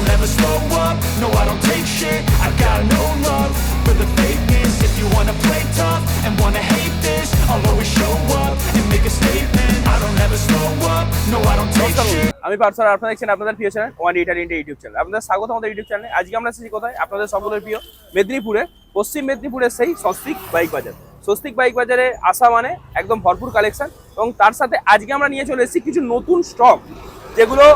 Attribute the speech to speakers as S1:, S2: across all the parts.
S1: don't ever slow up, no I don't take shit. I got no love for the fakeness. If you wanna play tough and wanna hate this I'll always show up and make a statement. I don't ever slow up, no I don't take shit.
S2: আমি পার্সার আপনারা দেখছেন আপনাদের প্রিয় channel one India YouTube channel আপনাদের স্বাগত আমাদের YouTube চ্যানেলে আজকে আমরা এসেছি কোথায়? আপনাদের সকলের প্রিয় মেদিনীপুরে পশ্চিম মেদিনীপুরের সেই স্বস্তিক বাইক বাজার। স্বস্তিক বাইক বাজারে আসা মানে একদম ভরপুর কালেকশন এবং তার সাথে আজকে আমরা নিয়ে চলে এসেছি কিছু নতুন স্টক যেগুলো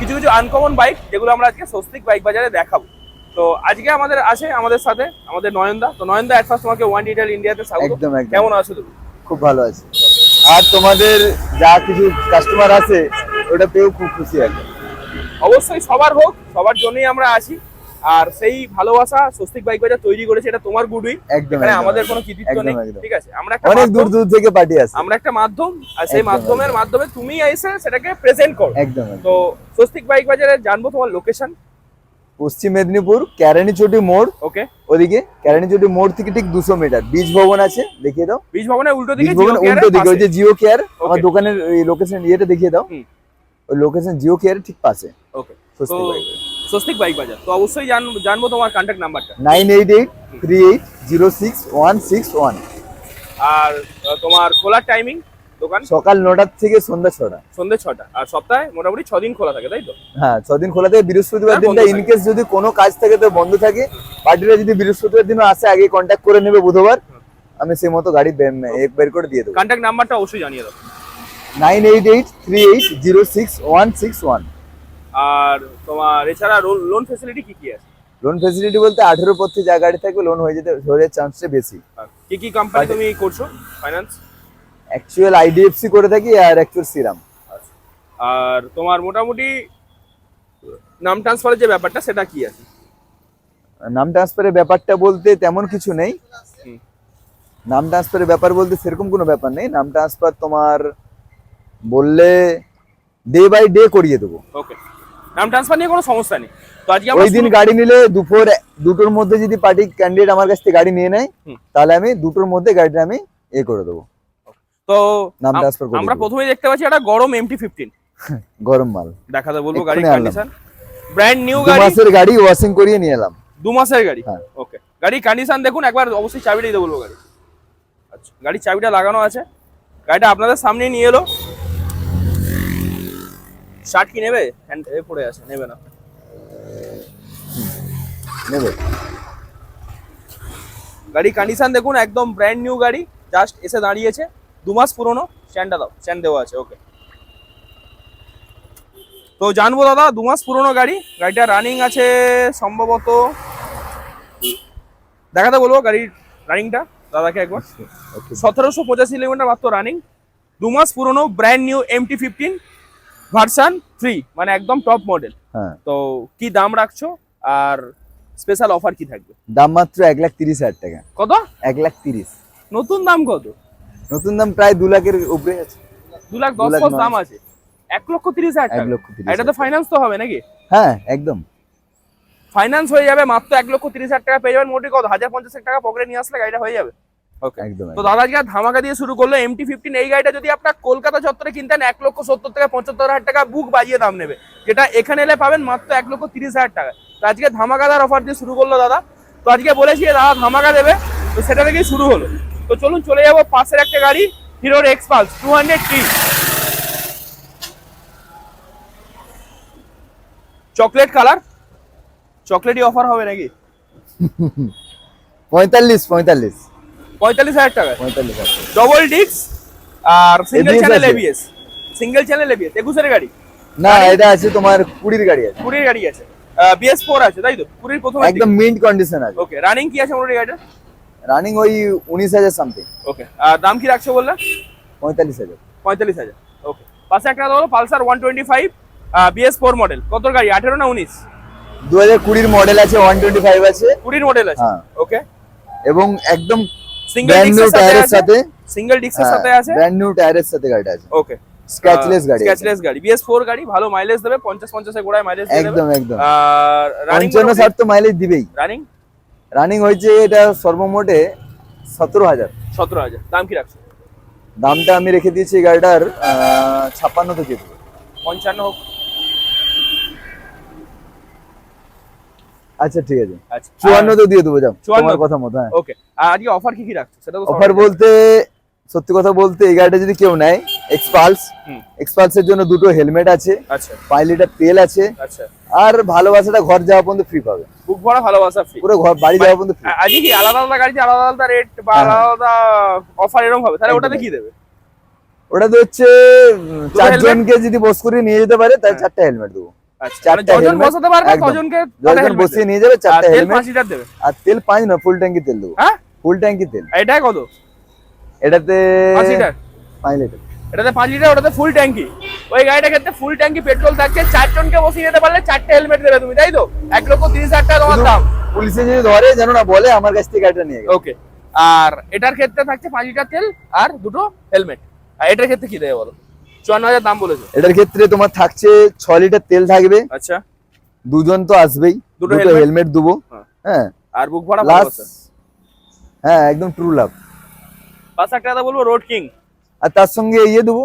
S2: কিছু কিছু আনকমন বাইক যেগুলো আমরা আজকে স্বস্তিক বাইক বাজারে দেখাবো। তো আজকে আমাদের আছে আমাদের সাথে আমাদের নয়নদা। তো নয়নদা এক ফার্স্ট তোমাকে ওয়ান ডিটেল ইন্ডিয়াতে স্বাগত।
S3: একদম।
S2: কেমন আছো তুমি?
S3: খুব ভালো আছে। আর তোমাদের যা কিছু কাস্টমার আছে ওটা পেয়েও খুব খুশি আছে।
S2: অবশ্যই সবার হোক সবার জন্যই আমরা আছি। আর সেই ভালোবাসা স্বস্তিক বাইক বাজার তৈরি করেছে এটা তোমার
S3: একদম,
S2: এখানে আমাদের। কোনো কৃতিত্ব নেই ঠিক আছে? আমরা একটা
S3: অনেক দূর দূর থেকে পার্টি আছে
S2: আমরা একটা মাধ্যম আর সেই মাধ্যমের মাধ্যমে তুমি এসে সেটাকে প্রেজেন্ট করো।
S3: একদম।
S2: তো স্বস্তিক বাইক বাজারে জানব তোমার লোকেশন
S3: পশ্চিম মেদিনীপুর ক্যারানিচটি মোড়।
S2: ওকে
S3: ওদিকে ক্যারানিচটি মোড় থেকে ঠিক দুশো মিটার। বীজ ভবন আছে দেখিয়ে দাও।
S2: বীজ ভবনের উল্টো দিকে
S3: ভবন উল্টো দিকে ওই যে জিও কেয়ার আমার দোকানের লোকেশন ইয়েটা দেখিয়ে দাও। ওই লোকেশন জিও কেয়ার ঠিক পাশে।
S2: ওকে স্বস্তিক বাইক বাজার। তো অবশ্যই জানব তোমার কন্ট্যাক্ট নাম্বারটা
S3: nine eight eight three eight zero six one six one.
S2: আর তোমার খোলার টাইমিং দোকান?
S3: সকাল নটার থেকে সন্ধ্যা ছটা।
S2: সন্ধ্যে ছটা। আর সপ্তাহে মোটামুটি ছ দিন খোলা থাকে তাই তো?
S3: হ্যাঁ ছদিন খোলা থাকে। বৃহস্পতিবার
S2: হ্যাঁ,
S3: দিনটা
S2: বন্ধ
S3: ইন
S2: থাকে।
S3: কেস যদি কোনো কাজ থাকে তো বন্ধ থাকে। পার্টিরা যদি বৃহস্পতিবার দিনও আসে আগে কন্ট্যাক্ট করে নেবে বুধবার। আমি সেই মতো গাড়ি এক বের করে দিয়ে দেবো।
S2: কন্ট্যাক্ট নাম্বারটা অবশ্যই জানিয়ে দেবো
S3: nine eight eight three eight zero six one six one.
S2: আর তোমার এছাড়া লোন ফেসিলিটি কি কি আছে?
S3: লোন ফেসিলিটি বলতে আঠেরো পর থেকে যা গাড়ি থাকবে লোন হয়ে যেতে হয়ে যাওয়ার চান্সটা বেশি।
S2: কি কি কোম্পানি তুমি করছ? ফাইন্যান্স
S3: অ্যাকচুয়াল আইডিএফসি করে থাকি আর অ্যাকচুয়াল সিরাম
S2: আর তোমার মোটামুটি নাম ট্রান্সফারের যে ব্যাপারটা সেটা কি আছে?
S3: নাম ট্রান্সফারের ব্যাপারটা বলতে তেমন কিছু নেই। নাম ট্রান্সফারের ব্যাপার বলতে সেরকম কোনো ব্যাপার নেই। নাম ট্রান্সফার তোমার বললে ডে বাই ডে করিয়ে দেবো।
S2: ওকে নাম ট্রান্সফার নিয়ে কোনো সমস্যা নেই। তো আজকে
S3: ওই দিন গাড়ি নিলে দুপুর দুটোর মধ্যে যদি পার্টি ক্যান্ডিডেট আমার কাছ থেকে গাড়ি নিয়ে নেয় তাহলে আমি দুটোর মধ্যে গাড়িটা আমি এ করে দেবো।
S2: তো
S3: নাম ট্রান্সফার করে
S2: আমরা প্রথমেই দেখতে পাচ্ছি একটা গরম এমটি ফিফটিন
S3: গরম মাল।
S2: দেখাতে বলব গাড়ির। কন্ডিশন ব্র্যান্ড নিউ
S3: দু
S2: গাড়ি।
S3: মাসের গাড়ি ওয়াশিং করিয়ে নিয়ে এলাম।
S2: দু মাসের গাড়ি?
S3: হ্যাঁ।
S2: ওকে গাড়ির কন্ডিশন দেখুন একবার অবশ্যই চাবিটা দিতে বলব গাড়ি। আচ্ছা গাড়ির চাবিটা লাগানো আছে। গাড়িটা আপনাদের সামনে নিয়ে এলো। শার্ট কি নেবে? হ্যান্ড পড়ে আছে নেবে না।
S3: নেবে।
S2: গাড়ির কন্ডিশন দেখুন একদম ব্র্যান্ড নিউ গাড়ি জাস্ট এসে দাঁড়িয়েছে। দু মাস পুরনো স্ট্যান্ডটা দাও স্ট্যান্ড দেওয়া আছে ওকে তো জানব দাদা দু মাস পুরনো গাড়ি গাড়িটা রানিং আছে সম্ভবত। দেখাতে বলব গাড়ির রানিংটা দাদাকে একবার। সতেরোশো পঁচাশি কিলোমিটার মাত্র রানিং দু মাস পুরনো brand new MT fifteen version three মানে একদম টপ মডেল
S3: হ্যাঁ।
S2: তো কি দাম রাখছো আর স্পেশাল অফার কি থাকবে?
S3: দাম মাত্র এক লাখ তিরিশ হাজার টাকা।
S2: কত?
S3: এক লাখ তিরিশ।
S2: নতুন দাম কত?
S3: নতুন দাম প্রায় দু লাখের উপরে আছে।
S2: দু লাখ দশ
S3: লাখ
S2: দাম আছে। এক লক্ষ তিরিশ হাজার
S3: এক
S2: টাকা
S3: লক্ষ তিরিশ
S2: এটা তো। ফাইন্যান্স তো হবে নাকি?
S3: হ্যাঁ একদম।
S2: ফাইন্যান্স হয়ে যাবে মাত্র এক লক্ষ তিরিশ হাজার টাকা। পেয়ে যাবেন মোটামুটি কত? হাজার পঞ্চাশ টাকা পকেটে নিয়ে আসলে গাড়িটা হয়ে যাবে। তো দাদা আজকে ধামাকা দিয়ে শুরু করল এমটি ফিফটিন এই গাড়িটা যদি আপনার কলকাতা চত্বরে কিনতেন এক লক্ষ সত্তর থেকে পঁচাত্তর হাজার টাকা বুক বাজিয়ে দাম নেবে। যেটা এখানে এলে পাবেন মাত্র এক লক্ষ তিরিশ হাজার টাকা। তো আজকে ধামাকাদার অফার দিয়ে শুরু করল দাদা। তো আজকে বলেছি দাদা ধামাকা দেবে। তো সেটা থেকেই শুরু হলো। তো চলুন চলে যাব পাশের একটা গাড়ি হিরোর Xpulse two hundred T chocolate colour. চকলেটই offer হবে নাকি?
S3: পঁয়তাল্লিশ পঁয়তাল্লিশ।
S2: পঁয়তাল্লিশ হাজার টাকা
S3: পঁয়তাল্লিশ হাজার।
S2: ডবল ডিক্স আর single channel? ABS single channel ABS একুশের গাড়ি।
S3: না এটা আছে তোমার কুড়ির গাড়ি আছে।
S2: কুড়ির গাড়ি আছে। বিএস ফোর আছে তাই তো? কুড়ির প্রথম
S3: একদম মিন্ট কন্ডিশন আছে।
S2: ওকে রানিং কি আছে মোটামুটি গাড়িটা
S3: রানিং ওই উনিশ হাজার সামথিং
S2: ওকে আর দাম কি রাখছো বললে?
S3: পঁয়তাল্লিশ হাজার।
S2: পঁয়তাল্লিশ হাজার। ওকে পাশে একটা হলো Pulsar one twenty five BS four model কত গাড়ি? আঠেরো না উনিশ?
S3: দু হাজার কুড়ির মডেল আছে ওয়ান টোয়েন্টি ফাইভ আছে।
S2: কুড়ির মডেল আছে।
S3: হ্যাঁ।
S2: ওকে
S3: এবং একদম
S2: সিঙ্গেল সাথে
S3: টায়ারের সাথে
S2: সিঙ্গেল ডিক্সের সাথে আছে
S3: ব্র্যান্ড নিউ টায়ারের সাথে গাড়িটা আছে
S2: ওকে
S3: স্ক্র্যাচলেস গাড়ি।
S2: স্ক্র্যাচলেস গাড়ি ভালো মাইলেজ দেবে গোড়ায় মাইলেজ দেবে।
S3: একদম। একদম
S2: আর রানিং
S3: তো মাইলেজ দিবেই।
S2: রানিং
S3: রানিং হয়েছে এটা সর্বমোটে সতেরো হাজার।
S2: সতেরো হাজার। দাম কি রাখছো?
S3: দামটা আমি রেখে দিয়েছি গাড়িটার ছাপ্পান্ন থেকে দেবো।
S2: পঞ্চান্ন হোক।
S3: আচ্ছা ঠিক আছে।
S2: আচ্ছা
S3: চুয়ান্ন তো দিয়ে দেবো যাও।
S2: 54
S3: তোমার কথা মতো হ্যাঁ।
S2: ওকে আর আজকে অফার কি কি রাখছো? সেটা
S3: অফার বলতে সত্যি কথা বলতে এই গাড়িটা যদি কেউ নেয় এক্সপালস। এক্সপালসের জন্য দুটো হেলমেট আছে।
S2: আচ্ছা।
S3: পাঁচ লিটার তেল আছে
S2: আচ্ছা।
S3: আর ভালোবাসাটা ঘর যাওয়া পর্যন্ত ফ্রি পাবে।
S2: বুক ভরা ভালোবাসা ফ্রি
S3: পুরো ঘর বাড়ি যাওয়া পর্যন্ত ফ্রি
S2: আজকে কি আলাদা আলাদা গাড়িতে আলাদা আলাদা রেট বা
S3: হ্যাঁ, হ্যাঁ।
S2: আলাদা অফার এরকম হবে? তাহলে ওটাতে কি দেবে?
S3: ওটাতে হচ্ছে চারজনকে যদি বস করে নিয়ে যেতে পারে তাহলে
S2: হ্যাঁ।
S3: চারটা হেলমেট দেবো।
S2: আচ্ছা মানে যজন
S3: helmet,
S2: বসাতে পারবে তজনকে
S3: যখন বসিয়ে নিয়ে যাবে চারটা হেলমেট
S2: পাঁচ লিটার দেবে।
S3: আর তেল পাঁচ না ফুল ট্যাঙ্কি তেল দেবো।
S2: হ্যাঁ?
S3: ফুল ট্যাঙ্কি তেল।
S2: এটা কত?
S3: এটাতে
S2: পাঁচ লিটার।
S3: পাঁচ লিটার।
S2: এটাতে পাঁচ লিটার ওটাতে ফুল ট্যাঙ্কি। ওই গাড়িটার ক্ষেত্রে ফুল ট্যাঙ্কি পেট্রোল থাকছে চারজনকে বসিয়ে যেতে পারলে চারটে হেলমেট দেবে তুমি তাই তো? এক লক্ষ তিরিশ হাজার টাকা তোমার
S3: শুধু
S2: দাম।
S3: পুলিশে যদি ধরে যেন না বলে আমার কাছ থেকে গাড়িটা নিয়ে
S2: ওকে আর এটার ক্ষেত্রে থাকছে পাঁচ লিটার তেল আর দুটো হেলমেট আর এটার ক্ষেত্রে কি দেবে বলো? চুয়ান্ন হাজার দাম বলেছ।
S3: এটার ক্ষেত্রে তোমার থাকছে ছ লিটার তেল থাকবে।
S2: আচ্ছা।
S3: দুজন তো আসবেই।
S2: দুটো
S3: হেলমেট দেবো।
S2: হ্যাঁ।
S3: হ্যাঁ।
S2: আর বুক ভালোবাসা
S3: হ্যাঁ একদম ট্রু লাভ
S2: পাঁচ বলব রোড কিং
S3: আর তার সঙ্গে ইয়ে দেবো।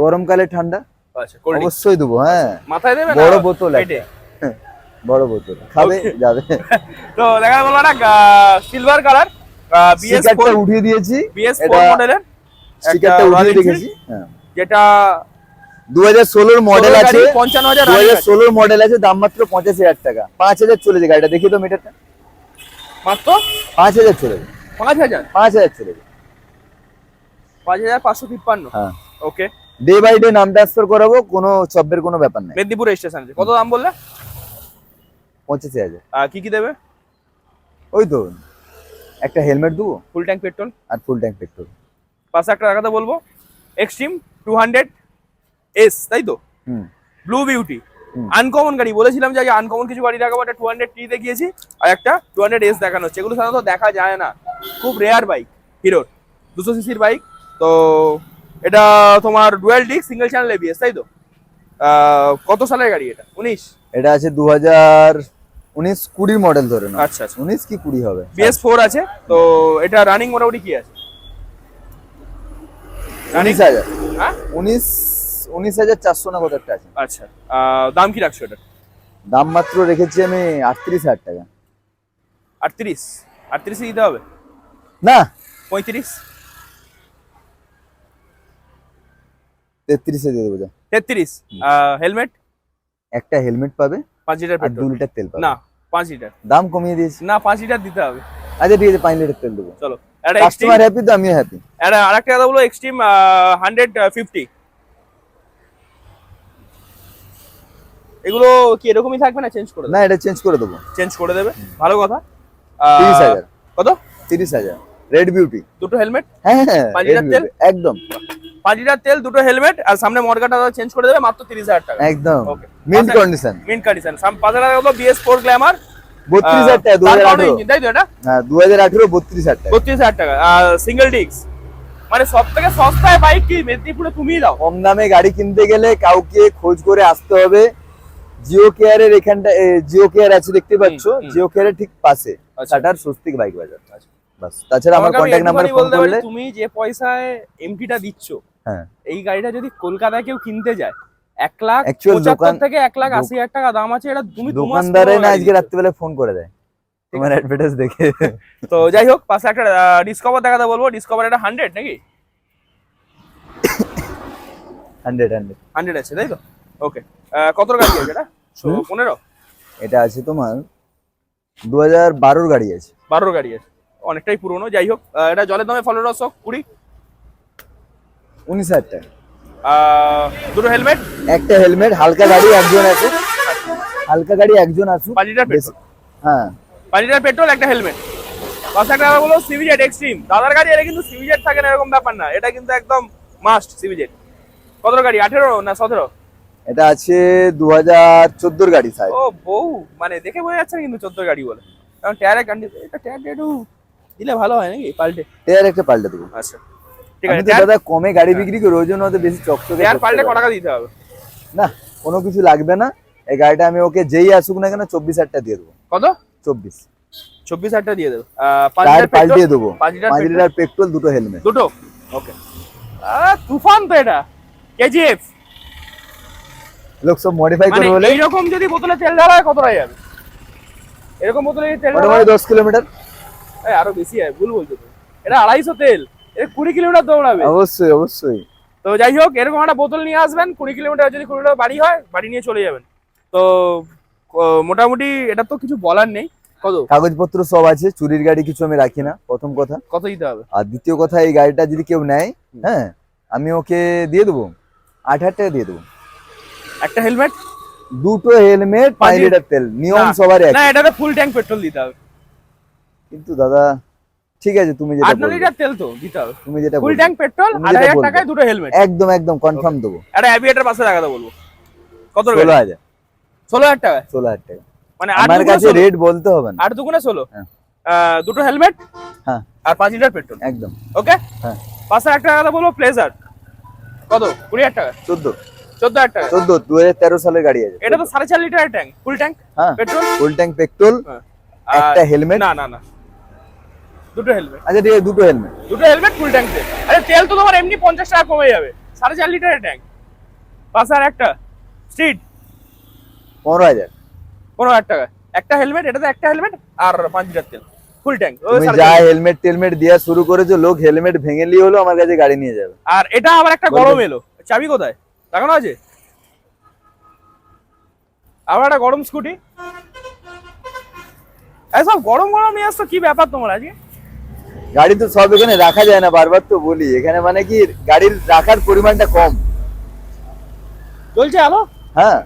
S3: গরমকালে ঠান্ডা।
S2: আচ্ছা
S3: অবশ্যই দেবো হ্যাঁ।
S2: মাথায় দেবে
S3: বড় বোতল। বড় বোতল। খাবে যাবে।
S2: তো দেখা বলল না সিলভার কালার বিএস
S3: উঠিয়ে দিয়েছি।
S2: বিএস ফোর মডেলের
S3: স্টিকারটা উঠিয়ে রেখেছি হ্যাঁ।
S2: যেটা
S3: দু হাজার ষোলোর মডেল আছে
S2: পঞ্চান্ন হাজার
S3: দু হাজার ষোলোর মডেল আছে দাম মাত্র পঁচাশি হাজার টাকা। পাঁচ হাজার চলেছে গাড়িটা। দেখি তো মিটারটা
S2: মাত্র?
S3: পাঁচ হাজার চলেছে
S2: পাঁচ হাজার?
S3: পাঁচ হাজার চলেছে
S2: পাঁচ হাজার পাঁচশো তিপ্পান্ন।
S3: হ্যাঁ।
S2: ওকে
S3: ডে বাই ডে নাম ট্রান্সফার করাবো কোনো চব্বের কোনো ব্যাপার নেই।
S2: মেদিনীপুর স্টেশন আছে। কত দাম বললে?
S3: পঁচাশি হাজার।
S2: আহ, কি কি দেবে?
S3: ওই তো একটা হেলমেট দেবো।
S2: ফুল ট্যাঙ্ক পেট্রোল
S3: আর ফুল ট্যাঙ্ক পেট্রোল
S2: পাঁচ লাখ টাকাতে বলব। এক্সট্রিম টু হান্ড্রেড এস তাই তো?
S3: হুম।
S2: ব্লু বিউটি আনকমন গাড়ি। বলেছিলাম যে আনকমন কিছু গাড়ি দেখাবো একটা টু হান্ড্রেড টি দেখিয়েছি আর একটা টু হান্ড্রেড এস দেখানো হচ্ছে। এগুলো সাধারণত দেখা যায় না। খুব রেয়ার বাইক হিরোর দুশো সিসির বাইক তো এটা তোমার dual disc single channel ABS তাই তো? কত সালের গাড়ি এটা? উনিশ?
S3: এটা আছে দু হাজার উনিশ কুড়ির মডেল ধরে না
S2: আচ্ছা আচ্ছা।
S3: উনিশ কি কুড়ি হবে?
S2: বিএস ফোর আছে। তো এটা রানিং মোটামুটি কি আছে?
S3: উনিশ হাজার।
S2: হ্যাঁ?
S3: উনিশ উনিশ হাজার চারশো না কত একটা আছে?
S2: আচ্ছা। দাম কি রাখছো এটা?
S3: দাম মাত্র রেখেছি আমি আটত্রিশ হাজার টাকা।
S2: আটত্রিশ? আটত্রিশে দিতে হবে?
S3: না।
S2: পঁয়ত্রিশ?
S3: তেত্রিশে দিয়ে দেবো যা।
S2: তেত্রিশ? হেলমেট?
S3: একটা হেলমেট পাবে
S2: পাঁচ লিটার
S3: আর দু
S2: পেট্রোল
S3: লিটার তেল পাবে।
S2: না পাঁচ লিটার।
S3: দাম কমিয়ে দিয়েছি।
S2: না পাঁচ লিটার দিতে হবে।
S3: আচ্ছা ঠিক আছে পাঁচ লিটার তেল দেবো।
S2: চলো।
S3: কাস্টমার হ্যাপি তো আমিও হ্যাপি
S2: একটা আরেকটা কথা বলো এক্সট্রিম হান্ড্রেড ফিফটি এগুলো কি এরকমই থাকবে না চেঞ্জ করে
S3: না এটা চেঞ্জ করে দেবো।
S2: চেঞ্জ করে দেবে? ভালো কথা।
S3: তিরিশ
S2: আহ,
S3: হাজার।
S2: কত?
S3: তিরিশ হাজার। রেড বিউটি
S2: দুটো হেলমেট
S3: হ্যাঁ হ্যাঁ
S2: পাঁচ লিটার তেল?
S3: একদম।
S2: পাঁচ লিটার তেল দুটো হেলমেট আর সামনে মর্গাটা চেঞ্জ করে দেবে মাত্র তিরিশ হাজার টাকা।
S3: একদম।
S2: Okay.
S3: Mint. Condition
S2: mint condition পাঁচ হাজার টাকা হলো বিএস ফোর গ্ল্যামার
S3: বত্রিশ হাজার টাকা দু হাজার আঠেরো।
S2: তাই তো এটা?
S3: হ্যাঁ দু হাজার আঠেরো বত্রিশ হাজার টাকা।
S2: বত্রিশ হাজার টাকা। সিঙ্গেল ডিস্ক মানে সব থেকে সস্তায় বাইক কি? মেদিনীপুরে তুমিই দাও।
S3: কম দামে গাড়ি কিনতে গেলে কাউকে খোঁজ করে আসতে হবে। জিও কেয়ারের এখানটা জিও কেয়ার আছে দেখতে পাচ্ছ। জিও কেয়ারের ঠিক পাশে
S2: আচ্ছা।
S3: টাটার স্বস্তিক বাইক বাজার। বাস। তাছাড়া আমার কন্ট্যাক্ট নাম্বার ফোন করলে
S2: তুমি যে পয়সায় এমটিটা দিচ্ছ
S3: হ্যাঁ।
S2: এই গাড়িটা যদি কলকাতায় কেউ কিনতে যায় এক লাখ
S3: দোকান-
S2: থেকে এক লাখ আশি হাজার টাকা দাম আছে। এটা তুমি
S3: দোকানদারে না আজকে রাত্রিবেলা ফোন করে দেয়। তোমার অ্যাডভার্টাইজ দেখে।
S2: তো যাই হোক পাশে একটা ডিসকভার দেখাতে বলব। ডিসকভার এটা হান্ড্রেড নাকি?
S3: হান্ড্রেড হান্ড্রেড
S2: হান্ড্রেড আছে তাই তো? ওকে কত গাড়ি আছে এটা? পনেরো?
S3: এটা আছে তোমার দু হাজার বারোর গাড়ি আছে।
S2: বারোর গাড়ি আছে। অনেকটাই পুরনো। যাই হোক এটা জলের দামে ফলের রস হোক কুড়ি।
S3: উনিশ হাজার টাকা।
S2: দুটো হেলমেট
S3: একটা হেলমেট হালকা গাড়ি একজন আছে। হালকা গাড়ি একজন আছে।
S2: পাঁচ লিটার পেট্রোল
S3: হ্যাঁ।
S2: পাঁচ লিটার পেট্রোল একটা হেলমেট পাঁচ একটা বলো সিভিজেড এক্সট্রিম দাদার গাড়ি এটা কিন্তু সিভিজেড থাকে না এরকম ব্যাপার না। এটা কিন্তু একদম মাস্ট সিভিজেড কত গাড়ি আঠেরো না সতেরো?
S3: এটা আছে দু হাজার চোদ্দোর গাড়ি সাইজ
S2: ও বউ মানে দেখে বোঝা যাচ্ছে না কিন্তু চোদ্দ গাড়ি বলে। কারণ টায়ারের কন্ডিশন এটা টায়ারটা একটু দিলে ভালো হয় নাকি পাল্টে?
S3: টায়ার একটা পাল্টে দেবো।
S2: আচ্ছা। ঠিক আছে
S3: দাদা কমে গাড়ি বিক্রি করি ওই জন্য বেশি চকচকে করতে
S2: পাল্টে ক
S3: পারি।
S2: টাকা দিতে হবে।
S3: না কোনো কিছু লাগবে না। এই গাড়িটা আমি ওকে যেই আসুক না কেন চব্বিশ হাজার দিয়ে দেবো।
S2: কত?
S3: চব্বিশ।
S2: চব্বিশ হাজারটা দিয়ে দেবো। আহ,
S3: টায়ার পাল্টিয়ে দেবো।
S2: পাঁচ লিটার পেট্রোল।
S3: দুটো হেলমেট।
S2: দুটো? ওকে। তুফান তো এটা। কেজিএফ।
S3: লোক সব মডিফাই
S2: মানে
S3: করে বলে।
S2: এইরকম যদি বোতলে তেল ঢালা হয় কতটা যাবে? এরকম বোতলে তেল
S3: মোটামুটি দশ কিলোমিটার।
S2: আরও বেশি হয় ভুল বলছো এটা আড়াইশো তেল। এটা কুড়ি কিলোমিটার দৌড়াবে।
S3: অবশ্যই অবশ্যই।
S2: তো যাই হোক এরকম একটা বোতল নিয়ে আসবেন কুড়ি কিলোমিটার যদি কুড়ি বাড়ি হয় বাড়ি নিয়ে চলে যাবেন। তো মোটামুটি এটা তো কিছু বলার নেই। কত?
S3: কাগজপত্র সব আছে চুরির গাড়ি কিছু আমি রাখি না প্রথম কথা।
S2: কত দিতে হবে?
S3: আর দ্বিতীয় কথা এই গাড়িটা যদি কেউ নেয় হ্যাঁ আমি ওকে দিয়ে দেবো। আট হাজার টাকা দিয়ে দেবো।
S2: একটা হেলমেট?
S3: দুটো হেলমেট পাঁচ লিটার তেল নিয়ম
S2: না,
S3: সবারই
S2: না এটাতে ফুল ট্যাঙ্ক পেট্রোল দিতে হবে।
S3: কিন্তু দাদা ঠিক আছে তুমি যেটা
S2: আট ন
S3: বলবে
S2: লিটার তেল তো দিতে হবে
S3: তুমি যেটা
S2: ফুল ট্যাঙ্ক পেট্রোল
S3: তুমি
S2: আড়াই
S3: যেটা
S2: হাজার
S3: বলবে।
S2: টাকায় দুটো হেলমেট
S3: একদম একদম কনফার্ম দেবো।
S2: একটা অ্যাভিয়েটার পাশে লাগাতে বলব। কত
S3: ষোলো হাজার।
S2: ষোলো হাজার টাকা
S3: ষোলো হাজার টাকা।
S2: মানে
S3: আমার কাছে রেট বলতে হবে না।
S2: আট দুগুণে ষোলো?
S3: হ্যাঁ।
S2: দুটো হেলমেট
S3: হ্যাঁ।
S2: আর পাঁচ লিটার পেট্রোল
S3: একদম।
S2: ওকে
S3: হ্যাঁ।
S2: পাঁচ হাজার টাকা বলব প্লেজার কত? কুড়ি হাজার টাকা?
S3: চোদ্দ।
S2: চোদ্দ হাজার টাকা?
S3: চোদ্দ দু হাজার তেরো সালের গাড়ি আছে।
S2: এটা তো সাড়ে চার লিটারের ট্যাঙ্ক ফুল ট্যাঙ্ক
S3: হ্যাঁ।
S2: পেট্রোল
S3: ফুল ট্যাঙ্ক পেট্রোল একটা হেলমেট
S2: না না না। দুটো হেলমেট
S3: আচ্ছা ঠিক আছে দুটো হেলমেট
S2: দুটো হেলমেট ফুল ট্যাঙ্ক তেল আরে তেল তো তোমার এমনি পঞ্চাশ টাকা কমে যাবে। সাড়ে চার লিটারের ট্যাঙ্ক পাঁচ হাজার একটা। স্ট্রিট
S3: পনেরো হাজার।
S2: পনেরো হাজার টাকা। একটা হেলমেট এটাতে একটা হেলমেট আর পাঁচ লিটার তেল। ফুল ট্যাঙ্ক
S3: যা হেলমেট টেলমেট দেওয়া শুরু করেছ লোক হেলমেট ভেঙে নিয়ে হলো আমার কাছে গাড়ি নিয়ে যাবে।
S2: আর এটা আবার একটা গরম এলো। চাবি কোথায়? লাগানো আছে? আবার একটা গরম স্কুটি। এসব গরম গরম নিয়ে আসতো কি ব্যাপার তোমার আজকে?
S3: গাড়ি তো সব এখানে রাখা যায় না বারবার তো বলি। এখানে মানে কি গাড়ির রাখার পরিমাণটা কম।
S2: চলছে আলো?
S3: হ্যাঁ।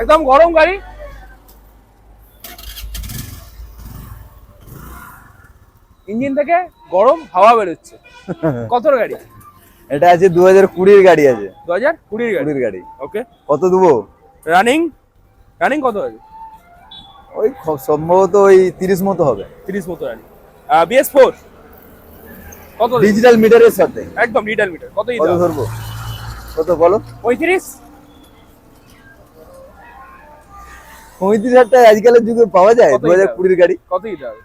S2: একদম গরম গাড়ি। ইঞ্জিন থেকে গরম হাওয়া বেরোচ্ছে। কতর গাড়ি?
S3: এটা আছে দু হাজার কুড়ির গাড়ি আছে।
S2: দু হাজার কুড়ির গাড়ি।
S3: কুড়ির গাড়ি।
S2: ওকে
S3: কত দেবো?
S2: রানিং রানিং কত আছে?
S3: ওই সম্ভবত ওই তিরিশ মতো হবে।
S2: তিরিশ মতো রানিং। BS four? কত
S3: ডিজিটাল মিটারের সাথে।
S2: একদম লিটার মিটার কত
S3: কত ধরবো? কত বলো?
S2: পঁয়ত্রিশ?
S3: পঁয়ত্রিশ হাজার টাকা আজকালের যুগে পাওয়া যায় দু হাজার? কুড়ির গাড়ি।
S2: কত দিতে হবে?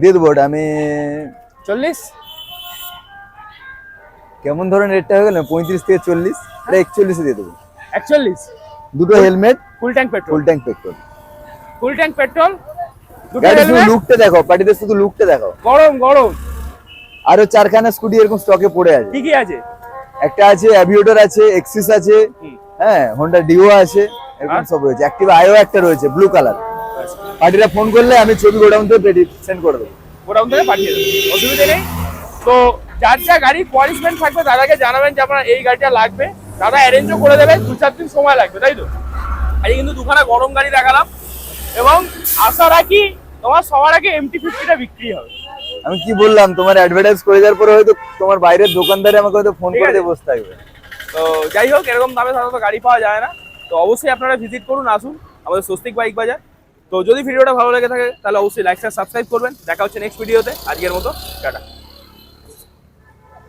S3: দিয়ে দেবো ওটা আমি
S2: চল্লিশ?
S3: কেমন ধরনের রেটটা হয়ে গেল? পঁয়ত্রিশ থেকে চল্লিশ? একচল্লিশে দিয়ে দেবো।
S2: একচল্লিশ?
S3: দুটো helmet
S2: full tank petrol
S3: full tank petrol
S2: full tank petrol
S3: গাড়ি শুধু লুকটা দেখো পার্টিতে শুধু লুকটা দেখো।
S2: গরম গরম।
S3: আরও চারখানা স্কুটি এরকম স্টকে পড়ে আছে।
S2: ঠিকই আছে?
S3: একটা আছে অ্যাভিয়েটর আছে এক্সিস আছে হ্যাঁ হোন্ডা ডিও আছে এরকম সব রয়েছে। অ্যাক্টিভা আইও একটা রয়েছে ব্লু কালার পার্টিরা ফোন করলে আমি ছবি গোডাউন থেকে সেন্ড করে দেবো।
S2: গোডাউন থেকে পাঠিয়ে দেবো অসুবিধা নেই। তো যার যা গাড়ি কোয়ালিফিকেশন থাকবে দাদাকে জানাবেন যে আপনার এই গাড়িটা লাগবে। দাদা অ্যারেঞ্জও করে দেবে দু চার দিন সময় লাগবে তাই তো? আজকে কিন্তু দুখানা গরম গাড়ি দেখালাম এবং আশা রাখি তোমার সবার আগে এমটি ফিফটিটা বিক্রি হবে।
S3: আমি কি বললাম তোমার অ্যাডভার্টাইজ করে দেওয়ার পরে হয়তো তোমার বাইরের দোকানদারে আমাকে হয়তো ফোন করে। দিয়ে বসে থাকবে।
S2: তো যাই হোক এরকম দামে সাধারণত গাড়ি পাওয়া যায় না। তো অবশ্যই আপনারা ভিজিট করুন আসুন আমাদের স্বস্তিক বাইক বাজার। তো যদি ভিডিওটা ভালো লেগে থাকে তাহলে অবশ্যই লাইক সাবস্ক্রাইব করবেন। দেখা হচ্ছে নেক্সট ভিডিওতে আজকের মতো টাটা।